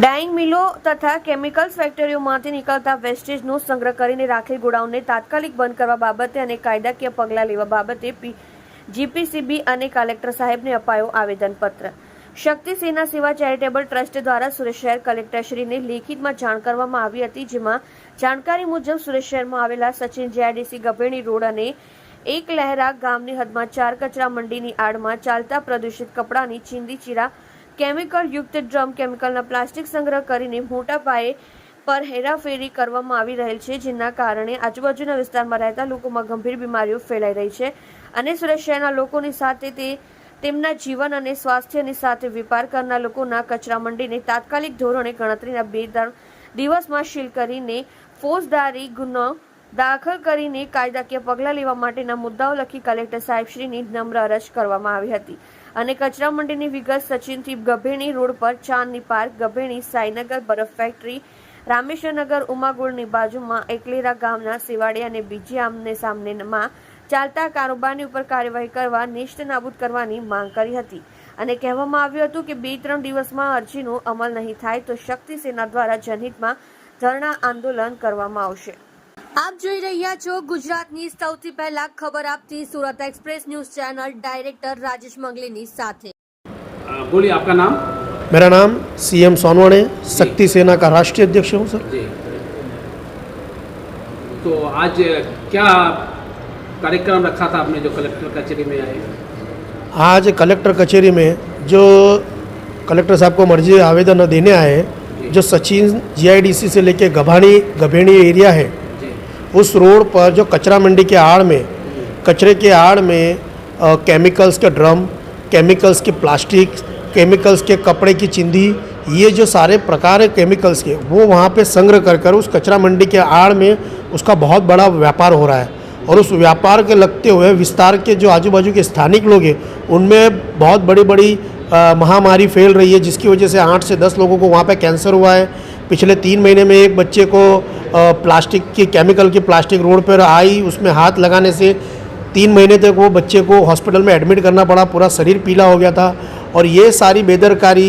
dying મિલો તથા chemicals ફેક્ટરીઓમાંથી નીકળતા વેસ્ટેજનો સંગ્રહ કરીને રાખેલ ગોડાઉનને તાત્કાલિક બંધ કરવા બાબતે અને કાયદાકીય પગલાં લેવા બાબતે જીપીસીબી અને કલેક્ટર સાહેબને અપાયો આવેદનપત્ર શક્તિ સેવા ચેરિટેબલ ટ્રસ્ટ દ્વારા સુરેશ શહેર કલેક્ટરશ્રીને લેખિતમાં જાણ કરવામાં આવી હતી જેમાં જાણકારી મુજબ સુરેશ શહેરમાં આવેલા સચિન જેઆઈડીસી ગભેણી રોડ અને એક લહેરા ગામની હદમાં ચાર કચરા મંડીની આડમાં ચાલતા પ્રદૂષિત કપડાની ચીંદી ચીરા કેમિકલ યુક્ત ડ્રમ કેમિકલના પ્લાસ્ટિક સંગ્રહ કરીને મોટા પાયે પર હેરાફેરી કરવામાં આવી રહેલ છે જેના કારણે આજુબાજુના વિસ્તારમાં રહેતા લોકોમાં ગંભીર બીમારીઓ ફેલાઈ રહી છે અને સુરત શહેરના લોકોની સાથે તે તેમના જીવન અને સ્વાસ્થ્યની સાથે વેપાર કરનાર લોકોના કચરા મંડીને તાત્કાલિક ધોરણે ગણતરીના બે દિવસમાં શીલ કરીને ફોજદારી ગુનો દાખલ કરીને કાયદાકીય પગલાં લેવા માટેના મુદ્દાઓ લખી કલેક્ટર સાહેબશ્રીની નમ્ર અરજ કરવામાં આવી હતી અને કચરા મંડીની વિગત સચિનથી ગભેણી રોડ પર ચાંદની પાર્ક ગભેણી સાઈનગર બરફ ફેક્ટરી રામેશ્વરનગર ઉમાગુળની બાજુમાં એકલેરા ગામના સેવાડી અને બીજી આમને સામનેમાં ચાલતા કારોબારની ઉપર કાર્યવાહી કરવા નિષ્ઠ નાબૂદ કરવાની માંગ કરી હતી અને કહેવામાં આવ્યું હતું કે બે ત્રણ દિવસમાં અરજીનો અમલ નહીં થાય તો શક્તિસેના દ્વારા જનહિતમાં ધરણા આંદોલન કરવામાં આવશે आप देख रही हैं जो गुजरात की સૌથી પહેલ ખબર આપતી Surat express news channel director Rajesh મંગલેની સાથે બોલી આપકા નામ મેરા નામ સી એમ સોનવાણે શક્તિ સેના કા રાષ્ટ્રીય અધ્યક્ષ હું સર તો આજ ક્યા કાર્યક્રમ રખા થા આપને જો કલેક્ટર કચેરી મેં આયે આજ કલેક્ટર કચેરી મેં જો કલેક્ટર સાહેબ કો મર્જી અરજી અરજણ દેને આયે જો સચીન જીઆઈડીસી સે લેકે ગભણી ગબેણી એરિયા હે उस रोड पर जो कचरा मंडी के आड़ में कचरे के आड़ में आ, केमिकल्स के ड्रम केमिकल्स के प्लास्टिक केमिकल्स के कपड़े की चिंदी ये जो सारे प्रकार है केमिकल्स के वो वहाँ पे संग्रह कर कर उस कचरा मंडी के आड़ में उसका बहुत बड़ा व्यापार हो रहा है और उस व्यापार के लगते हुए विस्तार के जो आजू बाजू के स्थानिक लोग हैं उनमें बहुत बड़ी बड़ी महामारी फैल रही है जिसकी वजह से आठ से दस लोगों को वहाँ पर कैंसर हुआ है पिछले तीन महीने में एक बच्चे को प्लास्टिक की केमिकल की प्लास्टिक रोड पर आई उसमें हाथ लगाने से तीन महीने तक वो बच्चे को हॉस्पिटल में एडमिट करना पड़ा पूरा शरीर पीला हो गया था और ये सारी बेदरकारी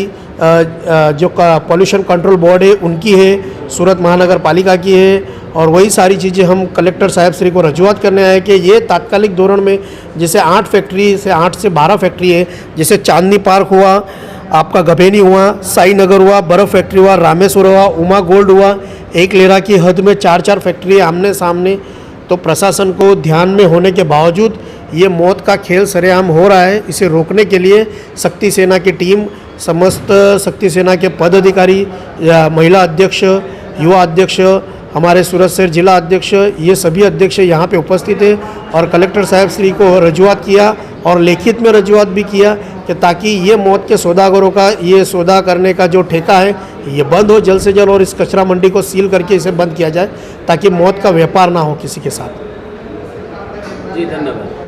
जो पॉल्यूशन कंट्रोल बोर्ड है उनकी है सूरत महानगर पालिका की है और वही सारी चीज़ें हम कलेक्टर साहब श्री को रजूआत करने आए कि ये तात्कालिक धोरण में जैसे आठ फैक्ट्री से आठ से बारह फैक्ट्री है जैसे चांदनी पार्क हुआ आपका गभेनी हुआ साई नगर हुआ बर्फ़ फैक्ट्री हुआ रामेश्वर हुआ उमा गोल्ड हुआ एक लेरा की हद में चार चार फैक्ट्री आमने सामने तो प्रशासन को ध्यान में होने के बावजूद ये मौत का खेल सरेआम हो रहा है इसे रोकने के लिए शक्ति सेना की टीम समस्त शक्ति सेना के पदाधिकारी महिला अध्यक्ष युवा अध्यक्ष हमारे सूरत शहर जिला अध्यक्ष ये सभी अध्यक्ष यहाँ पे उपस्थित है और कलेक्टर साहब श्री को रजुआत किया और लिखित में रजुआत भी किया कि ताकि ये मौत के सौदागरों का ये सौदा करने का जो ठेका है ये बंद हो जल्द से जल्द और इस कचरा मंडी को सील करके इसे बंद किया जाए ताकि मौत का व्यापार ना हो किसी के साथ जी धन्यवाद